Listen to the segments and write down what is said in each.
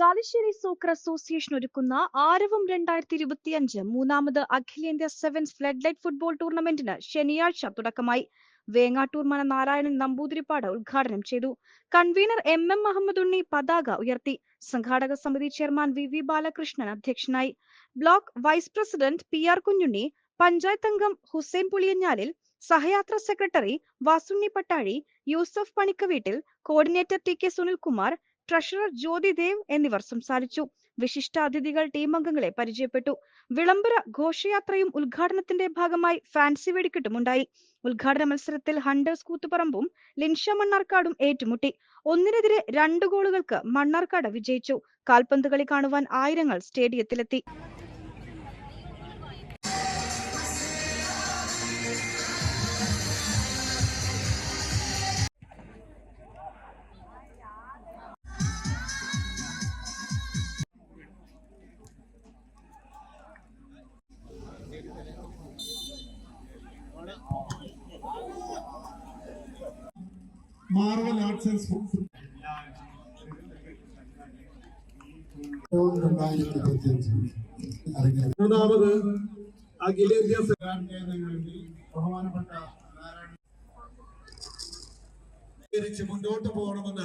Chalissery soccer association ഒരുക്കുന്ന ആരവം രണ്ടായിരത്തി ഇരുപത്തിയഞ്ച് മൂന്നാമത് അഖിലേന്ത്യാ സെവൻസ് ഫ്ലഡ് ലൈറ്റ് ഫുട്ബോൾ ടൂർണമെന്റിന് ശനിയാഴ്ച തുടക്കമായി. വേങ്ങാട്ടൂർ മന നാരായണൻ നമ്പൂതിരിപ്പാട് ഉദ്ഘാടനം ചെയ്തു. Convener M M Muhammad Unni പതാക ഉയർത്തി. സംഘാടക സമിതി ചെയർമാൻ വി വി ബാലകൃഷ്ണൻ അധ്യക്ഷനായി. Block vice president P R Kunjunni panchayat അംഗം Hussain Puliyanjalil Sahayathra secretary Vasunni Pattazhi Yusuf Panikkaveettil coordinator T K Sunilkumar treasurer Jyothi Dev എന്നിവർ സംസാരിച്ചു. വിശിഷ്ടാതിഥികൾ ടീം അംഗങ്ങളെ പരിചയപ്പെട്ടു. വിളംബര ഘോഷയാത്രയും ഉദ്ഘാടനത്തിന്റെ ഭാഗമായി ഫാൻസി വെടിക്കെട്ടും ഉണ്ടായി. ഉദ്ഘാടന മത്സരത്തിൽ ഹണ്ടേഴ്സ് കൂത്തുപറമ്പും ലിൻഷ മണ്ണാർക്കാടും ഏറ്റുമുട്ടി. ഒന്നിനെതിരെ രണ്ട് ഗോളുകൾക്ക് മണ്ണാർക്കാട് വിജയിച്ചു. കാൽപന്ത് കളി കാണുവാൻ ആയിരങ്ങൾ സ്റ്റേഡിയത്തിലെത്തി മാർവൽ ആർട്സ് ആൻഡ് സ്പോർട്സ് മൂന്നാമത് അഖിലേന്ത്യാ ബഹുമാനപ്പെട്ട മുന്നോട്ട് പോകണമെന്ന്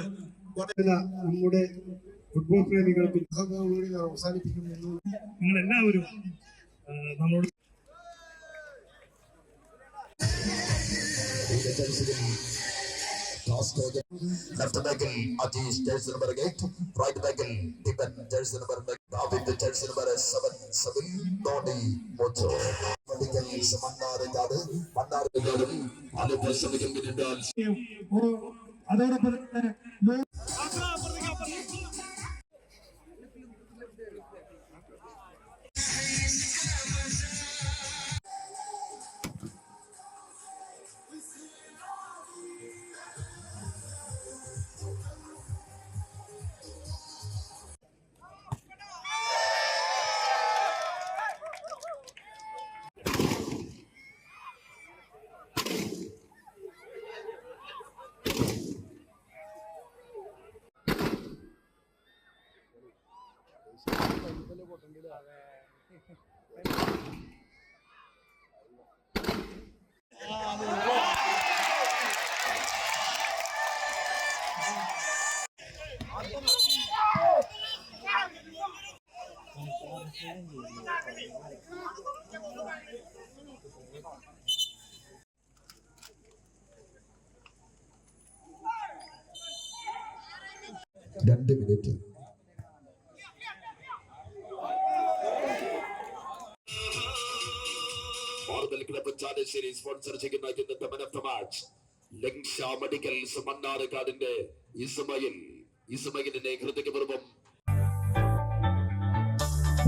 നമ്മുടെ ഫുട്ബോൾ പ്രേമികൾക്ക് അവസാനിപ്പിക്കുന്നു. നിങ്ങൾ എല്ലാവരും നമ്മളോട് Left back in Atish, jersey number 8. Right back in Tiban, jersey number 9. David, jersey number 7. 7. Tony Mocho. Verticals, Mannarkkad മണ്ണാർക്കാടും Alappuzha ശ്രമിക്കുന്നുണ്ട് അതോടൊപ്പം തന്നെ രണ്ട് മിനിറ്റ് ക്ലബ്ബ് ചാലശ്ശേരി സ്പോൺസർ ചെയ്യുന്ന ഇന്നത്തെ മൻ ഓഫ് ദ മാച്ച് ലങ്ഷ മെഡിക്കൽസ് മണ്ണാർക്കാടിന്റെ ഇസ്മയിൽ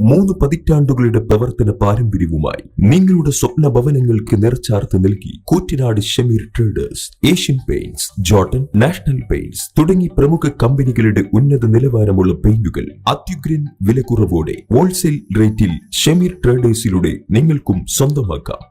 മൂന്ന് പതിറ്റാണ്ടുകളുടെ പ്രവർത്തന പാരമ്പര്യവുമായി നിങ്ങളുടെ സ്വപ്ന ഭവനങ്ങൾക്ക് നിറച്ചാർത്ത് നൽകി Koottanad Shameer traders Asian Paints Jotun National Paints തുടങ്ങി പ്രമുഖ കമ്പനികളുടെ ഉന്നത നിലവാരമുള്ള പെയിന്റുകൾ അത്യുഗ്രൻ വിലക്കുറവോടെ ഹോൾസെയിൽ റേറ്റിൽ ഷമീർ ട്രേഡേഴ്സിലൂടെ നിങ്ങൾക്കും സ്വന്തമാക്കാം.